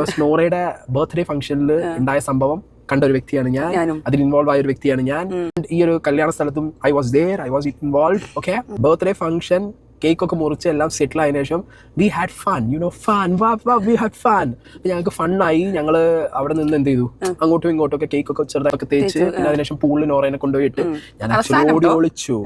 Because നോറയുടെ birthday ഫംഗ്ഷനിൽ ഉണ്ടായ സംഭവം കണ്ട ഒരു വ്യക്തിയാണ് ഞാൻ. അതിൽ ഇൻവോൾവ് ആയ ഒരു വ്യക്തിയാണ് ഞാൻ. ഈ ഒരു കല്യാണ സ്ഥലത്തും I was there I was involve okay birthday function cake ഒക്കെ മുറിച്ച് എല്ലാം സെറ്റിൽ ആയതിനു ശേഷം we had fun you know fun we had fun ഞങ്ങൾക്ക് ഫണ്ണായി ഞങ്ങൾ അവിടെ നിന്ന് എന്ത് ചെയ്തു? അങ്ങോട്ടും ഇങ്ങോട്ടും ഒക്കെ കേക്ക് ഒക്കെ ചെറുതാക്കി തേച്ച് പിന്നെ അതിനുശേഷം പൂളിൽ ഓറേനെ കൊണ്ടുപോയിട്ട് ഞാൻ ആക്ച്വലി ഓടി ഒളിച്ചു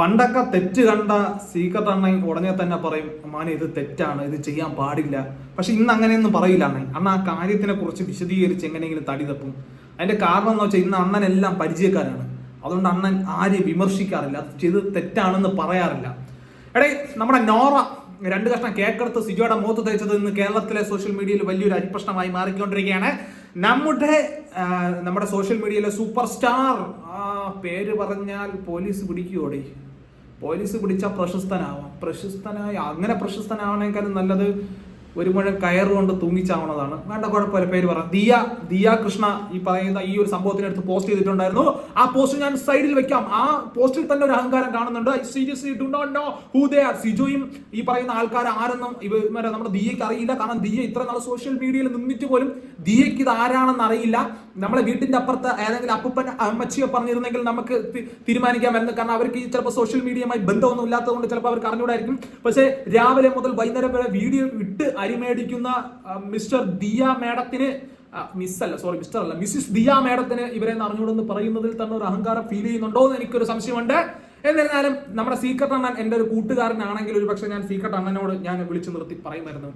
പണ്ടൊക്കെ തെറ്റ് കണ്ട സീക്രട്ട് അണ്ണ ഉടനെ തന്നെ പറയും മാന ഇത് തെറ്റാണ് ഇത് ചെയ്യാൻ പാടില്ല. പക്ഷെ ഇന്ന് അങ്ങനെയൊന്നും പറയില്ല അണ്ണൻ. അന്ന് ആ കാര്യത്തിനെ കുറിച്ച് വിശദീകരിച്ച് എങ്ങനെയെങ്കിലും തടി തപ്പും. അതിന്റെ കാരണം എന്ന് വെച്ചാൽ ഇന്ന് അണ്ണനെല്ലാം പരിചയക്കാരാണ്. അതുകൊണ്ട് അണ്ണൻ ആരെയും വിമർശിക്കാറില്ല. അത് ചെയ്ത് തെറ്റാണെന്ന് പറയാറില്ല. എടേ നമ്മുടെ നോറ രണ്ട് കഷ്ണം കേക്കെടുത്ത് സിജോയുടെ മുഖത്ത് തയ്ച്ചത് ഇന്ന് കേരളത്തിലെ സോഷ്യൽ മീഡിയയിൽ വലിയൊരു അരിപ്രശ്നമായി മാറിക്കൊണ്ടിരിക്കുകയാണ്. നമ്മുടെ നമ്മുടെ സോഷ്യൽ മീഡിയയിലെ സൂപ്പർ സ്റ്റാർ ആ പേര് പറഞ്ഞാൽ പോലീസ് പിടിക്കുകയോടെ പോലീസ് പിടിച്ചാൽ പ്രശസ്തനാവാം. പ്രശസ്തനായ അങ്ങനെ പ്രശസ്തനാവണേക്കാളും നല്ലത് ഒരു മുഴം കയറുകൊണ്ട് തൂങ്ങിച്ചാവണതാണ് വേണ്ട കുഴപ്പമില്ല പേര് പറ. ദിയ ദിയ കൃഷ്ണ ഈ പറയുന്ന ഈ ഒരു സംഭവത്തിനടുത്ത് പോസ്റ്റ് ചെയ്തിട്ടുണ്ടായിരുന്നു. ആ പോസ്റ്റ് ഞാൻ സൈഡിൽ വെക്കാം. ആ പോസ്റ്റിൽ തന്നെ ഒരു അഹങ്കാരം കാണുന്നുണ്ട്. Seriously do not know who they are സിജോയും ഈ പറയുന്ന ആൾക്കാർ ആരെന്നും ഇവരെ നമ്മുടെ ദിയയ്ക്ക് അറിയില്ല. കാരണം ദിയ ഇത്ര നാൾ സോഷ്യൽ മീഡിയയിൽ നിന്നിട്ട് പോലും ദിയയ്ക്ക് ഇത് ആരാണെന്ന് അറിയില്ല. നമ്മളെ വീട്ടിന്റെ അപ്പുറത്ത് ഏതെങ്കിലും അപ്പൂപ്പൻ അമ്മച്ചിയോ പറഞ്ഞിരുന്നെങ്കിൽ നമുക്ക് തീരുമാനിക്കാമായിരുന്നു. കാരണം അവർക്ക് ചിലപ്പോൾ സോഷ്യൽ മീഡിയയുമായി ബന്ധമൊന്നും ഇല്ലാത്തതുകൊണ്ട് ചിലപ്പോൾ അവർക്ക് അറിഞ്ഞൂടായിരിക്കും. പക്ഷേ രാവിലെ മുതൽ വൈകുന്നേരം വരെ വീഡിയോ ഇട്ട് അരിമേടിക്കുന്ന മിസ്റ്റർ ദിയ മേഡത്തിന് മിസ് അല്ല സോറി മിസ്റ്റർ അല്ല മിസ്സിസ് ദിയ മേഡത്തിന് ഇവരെ അറിഞ്ഞൂടെന്ന് പറയുന്നതിൽ തന്നെ ഒരു അഹങ്കാരം ഫീൽ ചെയ്യുന്നുണ്ടോ എന്ന് എനിക്കൊരു സംശയമുണ്ട്. എന്നിരുന്നാലും നമ്മുടെ സീക്രട്ട് അണ്ണൻ എന്റെ ഒരു കൂട്ടുകാരനാണെങ്കിൽ ഒരു പക്ഷേ ഞാൻ സീക്രട്ട് അണ്ണനോട് ഞാൻ വിളിച്ചു നിർത്തി പറയുമായിരുന്നു.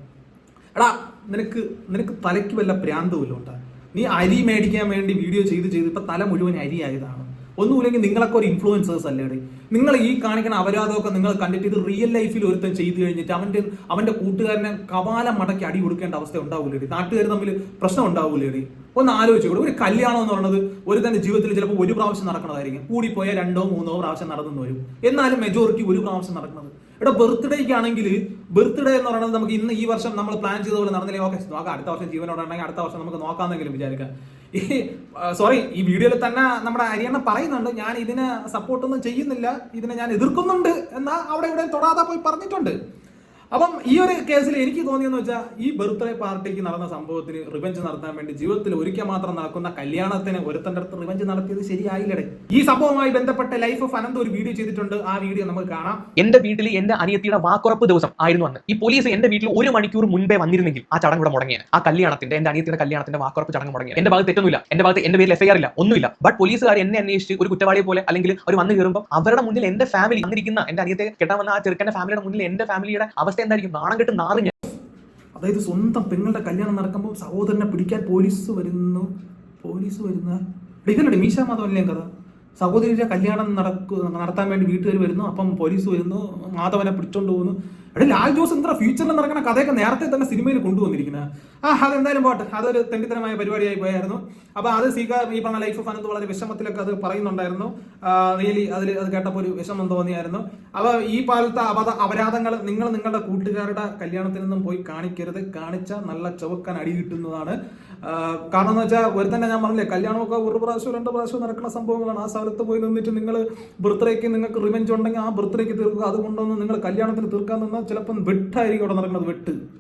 എടാ നിനക്ക് നിനക്ക് തലയ്ക്ക് വല്ല പ്രാന്തവും ഉണ്ടാ? നീ അരി മേടിക്കാൻ വേണ്ടി വീഡിയോ ചെയ്ത് ചെയ്ത് ഇപ്പൊ തല മുഴുവൻ അരിയായതാണ് ഒന്നുമില്ലെങ്കിൽ നിങ്ങളൊക്കെ ഒരു ഇൻഫ്ലുവൻസേഴ്സ് അല്ലേ നിങ്ങൾ ഈ കാണിക്കുന്ന അപരാധമൊക്കെ നിങ്ങൾ കണ്ടിട്ട് ഇത് റിയൽ ലൈഫിൽ ഒരുത്തൻ ചെയ്തു കഴിഞ്ഞിട്ട് അവന്റെ അവന്റെ കൂട്ടുകാരനെ കവാലം മടക്കി അടി കൊടുക്കേണ്ട അവസ്ഥ ഉണ്ടാവില്ലേടി നാട്ടുകാർ തമ്മിൽ പ്രശ്നം ഉണ്ടാവൂലേടി? ഒന്ന് ആലോചിച്ചുകൂടെ ഒരു കല്യാണം എന്ന് പറയുന്നത് ഒരു തന്റെ ജീവിതത്തിൽ ചിലപ്പോൾ ഒരു പ്രാവശ്യം നടക്കുന്നതായിരിക്കും. കൂടിപ്പോയാൽ രണ്ടോ മൂന്നോ പ്രാവശ്യം നടന്നു വരും. എന്നാലും മെജോറിറ്റി ഒരു പ്രാവശ്യം നടക്കുന്നത്. ഇവിടെ ബർത്ത്ഡേക്ക് ആണെങ്കിൽ ബർത്ത്ഡേ എന്ന് പറയുന്നത് നമുക്ക് ഇന്ന് ഈ വർഷം നമ്മൾ പ്ലാൻ ചെയ്ത പോലെ നടന്നില്ലേ ഓക്കെ നോക്കാം അടുത്ത വർഷം ജീവനോടെ ഉണ്ടെങ്കിൽ അടുത്ത വർഷം നമുക്ക് നോക്കാമെന്നെങ്കിലും വിചാരിക്കാം. ഈ സോറി ഈ വീഡിയോയിൽ തന്നെ നമ്മുടെ ഹരിയാണ പറയുന്നുണ്ട് ഞാൻ ഇതിന് സപ്പോർട്ടൊന്നും ചെയ്യുന്നില്ല. ഇതിനെ ഞാൻ എതിർക്കുന്നുണ്ട് എന്നാ അവിടെ ഇവിടെ തൊടാതെ പോയി പറഞ്ഞിട്ടുണ്ട്. അപ്പം ഈ ഒരു കേസിൽ എനിക്ക് തോന്നിയെന്ന് വെച്ചാൽ ഈ ബർത്ത്ഡേ പാർട്ടിക്ക് നടന്ന സംഭവത്തിന് റിവഞ്ച് നടത്താൻ വേണ്ടി ജീവിതത്തിൽ ഒരിക്കൽ മാത്രം നടക്കുന്ന കല്യാണത്തിന് ഒരുത്തന്റെ അടുത്ത് റിവഞ്ച് നടത്തിയത് ശരിയായില്ലേ ഈ സംഭവവുമായി ബന്ധപ്പെട്ട ലൈഫ് ഓഫ് അനന്ത് ഒരു വീഡിയോ ചെയ്തിട്ടുണ്ട്. ആ വീഡിയോ നമുക്ക് കാണാം. എന്റെ വീട്ടിൽ എന്റെ അനിയത്തിയുടെ വാക്കുറപ്പ് ദിവസം ആയിരുന്നു അന്ന്. ഈ പോലീസ് എന്റെ വീട്ടിൽ ഒരു മണിക്കൂർ മുൻപേ വന്നിരുന്നെങ്കിൽ ആ ചടങ്ങ് ഇവിടെ മുടങ്ങിയത് ആ കല്യാണത്തിന്റെ എന്റെ അനിയത്തിയുടെ കല്യാണത്തിന്റെ വാക്കുറപ്പ് ചടങ്ങ് മുടങ്ങിയത് എന്റെ ഭാഗത്ത് തെറ്റൊന്നുമില്ല. എന്റെ ഭാഗത്ത് എന്റെ പേരിൽ എഫ്ഐആർ ഇല്ല. ഒന്നുമില്ല. ബട്ട് പോലീസുകാർ എന്നെ അന്വേഷിച്ച് ഒരു കുറ്റവാളിയെ പോലെ അല്ലെങ്കിൽ അവർ വന്ന് കയറുമ്പോൾ അവരുടെ മുന്നിൽ എന്റെ ഫാമിലി വന്നിരിക്കുന്ന എന്റെ അനിയത്തെ കെട്ടാൻ വന്ന ആ ചെറുക്കന്റെ ഫാമിലിയുടെ മുന്നിൽ എന്റെ ഫാമിലിയുടെ അവസ്ഥ എന്തായിരിക്കും? നാണം കെട്ട് നാറി ഞാൻ അതായത് സ്വന്തം പെങ്ങളുടെ കല്യാണം നടക്കുമ്പോൾ സഹോദരനെ പിടിക്കാൻ പോലീസ് വരുന്നു. പോലീസ് വരുന്ന. ഇതല്ലേ മീശ മാധവല്ലേ കഥ? സഹോദരിയുടെ കല്യാണം നടക്കു നടത്താൻ വേണ്ടി വീട്ടുകാർ വരുന്നു. അപ്പം പോലീസ് വരുന്നു. മാധവനെ പിടിച്ചോണ്ട് പോകുന്നു. എടാ ലാൽ ജോസ് എന്താ ഫ്യൂച്ചറിൽ നടക്കുന്ന കഥയൊക്കെ നേരത്തെ തന്നെ സിനിമയിൽ കൊണ്ടുവന്നിരിക്കുന്നത് ആ അതെന്തായാലും പോട്ടെ. അതൊരു തെണ്ടിത്തരമായ പരിപാടിയായി പോയായിരുന്നു. അപ്പോൾ അത് സീക ഈ പറഞ്ഞ ലൈഫ് ഓഫ് വളരെ വിഷമത്തിലൊക്കെ അത് പറയുന്നുണ്ടായിരുന്നു. റിയലി അതിൽ അത് കേട്ടപ്പോൾ ഒരു വിഷമം തോന്നിയായിരുന്നു. അപ്പൊ ഈ പാലത്തെ അപത അപരാധങ്ങൾ നിങ്ങൾ നിങ്ങളുടെ കൂട്ടുകാരുടെ കല്യാണത്തിൽ നിന്നും പോയി കാണിക്കരുത്. കാണിച്ച നല്ല ചുവക്കാൻ അടി കിട്ടുന്നതാണ്. കാരണം എന്ന് വെച്ചാൽ ഒരു തന്നെ ഞാൻ പറഞ്ഞില്ലേ കല്യാണമൊക്കെ ഒരു പ്രാവശ്യം രണ്ട് പ്രാവശ്യം നടക്കുന്ന സംഭവങ്ങളാണ്. ആ സ്ഥലത്ത് പോയി നിന്നിട്ട് നിങ്ങൾ ബർത്ത്ഡേക്ക് നിങ്ങൾക്ക് റിവെഞ്ച് ഉണ്ടെങ്കിൽ ആ ബർത്ത്ഡേക്ക് തീർക്കുക. അതുകൊണ്ടൊന്നും നിങ്ങൾ കല്യാണത്തിന് തീർക്കാൻ നിന്നാൽ ചിലപ്പം വെട്ടായിരിക്കും അവിടെ നടക്കുന്നത് വെട്ട്.